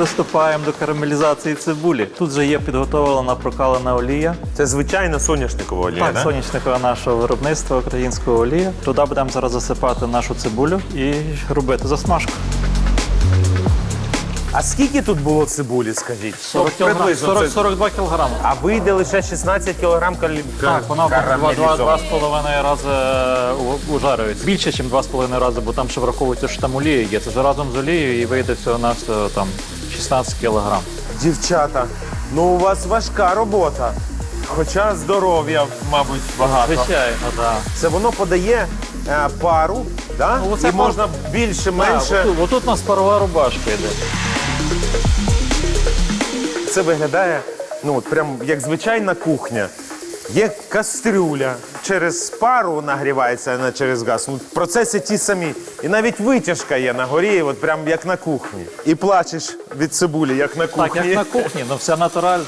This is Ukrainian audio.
Приступаємо до карамелізації цибулі. Тут вже є підготовлена прокалена олія. Це звичайна соняшникова олія, Так, да? соняшникова нашого виробництва, українського олія. Туди будемо зараз засипати нашу цибулю і робити засмажку. А скільки тут було цибулі, скажіть? 40 Ну, кілограм, приблизно 40, це- 42 кілограми. А вийде лише 16 кілограм калі... Так, вона два, два, карамелізована. два з половиною рази е, у- ужарюється. Більше, ніж два з половиною рази, бо там ще враховується, що там олія є. Це вже разом з олією і вийде всього на там 16 кілограм. Дівчата, ну у вас важка робота. Хоча здоров'я, мабуть, багато. Звичайно, так. Це воно подає е, пару, да? Ну, оце і можна пар- більше, Да. менше. Отут, отут у нас парова рубашка йде. Це виглядає ну, от прям як звичайна кухня. Є кастрюля, через пару нагрівається, а не через газ. Ну, процеси ті самі. І навіть витяжка є на горі, от прям як на кухні. І плачеш від цибулі, як на кухні. Так, як на кухні, ну все натурально.